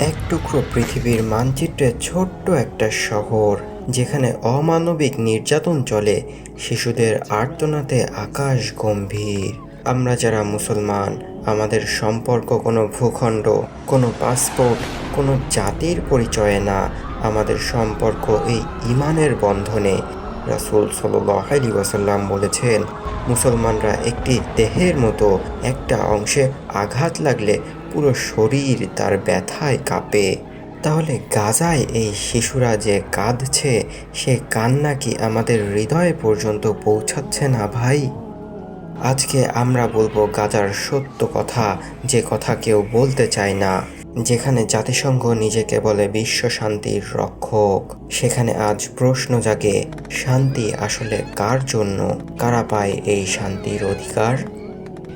সমগ্র পৃথিবীর মানচিত্রে ছোট্ট একটা শহর, যেখানে অমানবিক নির্যাতন চলে, শিশুদের আর্তনাতে আকাশ গম্ভীর। আমরা যারা মুসলমান, আমাদের সম্পর্ক কোনো ভূখণ্ড, কোনো পাসপোর্ট, কোনো জাতির পরিচয়ে না, আমাদের সম্পর্ক এই ইমানের বন্ধনে, রাসুল সাল্লি ওয়াসাল্লাম বলেছেন, মুসলমানরা একটি দেহের মতো একটা অংশে আঘাত লাগলে পুরো শরীর তার ব্যথায় কাঁপে। তাহলে গাজায় এই শিশুরা যে কাঁদছে, সে কান্না কি আমাদের হৃদয় পর্যন্ত পৌঁছাচ্ছে না ভাই? আজকে আমরা বলব গাজার সত্য কথা, যে কথা কেউ বলতে চায় না। যেখানে জাতিসংঘ নিজেকে বলে বিশ্ব শান্তির রক্ষক, সেখানে আজ প্রশ্ন জাগে, শান্তি আসলে কার জন্য? কারা পায় এই শান্তির অধিকার?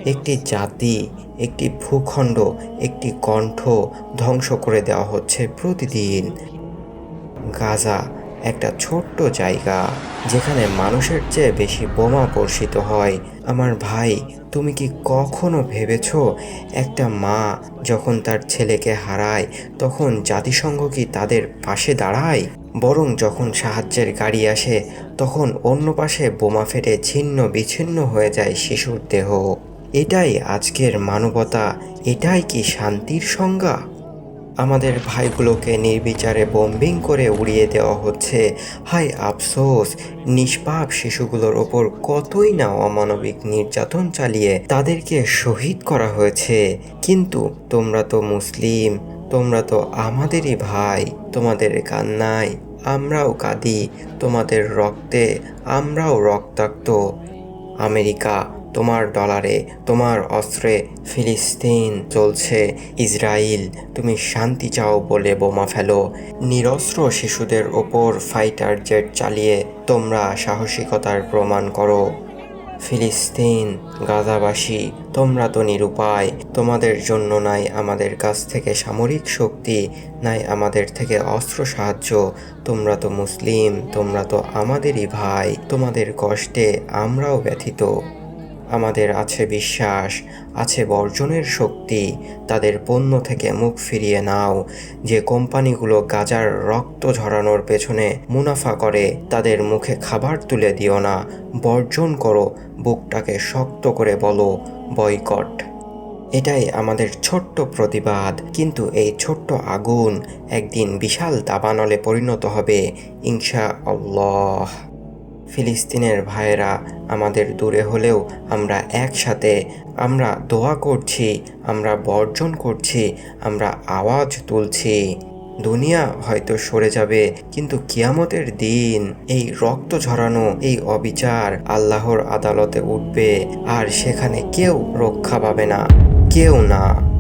একটি জাতি, একটি ভূখণ্ড, একটি কণ্ঠ ধ্বংস করে দেওয়া হচ্ছে প্রতিদিন। গাজা একটা ছোট্ট জায়গা যেখানে মানুষের চেয়ে বেশি বোমা বর্ষিত হয়। আমার ভাই, তুমি কি কখনো ভেবেছ একটা মা যখন তার ছেলেকে হারায়, তখন জাতিসংঘ কি তাদের পাশে দাঁড়ায়? বরং যখন সাহায্যের গাড়ি আসে, তখন অন্য পাশে বোমা ফেটে ছিন্ন বিচ্ছিন্ন হয়ে যায় শিশুর দেহ। এটাই আজকের মানবতা, এটাই কি শান্তির সংজ্ঞা? আমাদের ভাইগুলোকে নির্বিচারে বোম্বিং করে উড়িয়ে দেওয়া হচ্ছে। হাই আফসোস, নিষ্পাপ শিশুগুলোর ওপর কতই না অমানবিক নির্যাতন চালিয়ে তাদেরকে শহীদ করা হয়েছে। কিন্তু তোমরা তো মুসলিম, তোমরা তো আমাদেরই ভাই, তোমাদের কান্নায় আমরাও কাঁদি, তোমাদের রক্তে আমরাও রক্তাক্ত। আমেরিকা তোমার ডলারে, তোমার অস্ত্রে ফিলিস্তিন চলছে ইসরায়েল তুমি শান্তি চাও বলে বোমা ফেলো। নিরস্ত্র শিশুদের ওপর ফাইটার জেট চালিয়ে তোমরা সাহসিকতার প্রমাণ করো। ফিলিস্তিন, গাজাবাসী, তোমরা তো নিরুপায়, তোমাদের জন্য নাই আমাদের কাছ থেকে সামরিক শক্তি, নাই আমাদের থেকে অস্ত্র সাহায্য। তোমরা তো মুসলিম, তোমরা তো আমাদেরই ভাই, তোমাদের কষ্টে আমরাও ব্যথিত। আমাদের আছে বিশ্বাস, আছে বর্জনের শক্তি, তাদের পণ্য থেকে মুখ ফিরিয়ে নাও। যে কোম্পানিগুলো গাজার রক্ত ঝরানোর পেছনে মুনাফা করে, তাদের মুখে খাবার তুলে দিও না। বর্জন করো, বুকটাকে শক্ত করে বলো, বয়কট। এটাই আমাদের ছোট্ট প্রতিবাদ, কিন্তু এই ছোট্ট আগুন একদিন বিশাল দাবানলে পরিণত হবে ইনশা আল্লাহ ফিলিস্তিনের ভাইয়েরা আমাদের দূরে হলেও আমরা একসাথে, আমরা দোয়া করছি, আমরা বর্জন করছি, আমরা আওয়াজ তুলছি। দুনিয়া হয়তো সরে যাবে, কিন্তু কিয়ামতের দিন এই রক্ত ঝরানো, এই অবিচার আল্লাহর আদালতে উঠবে, আর সেখানে কেউ রক্ষা পাবে না, কেউ না।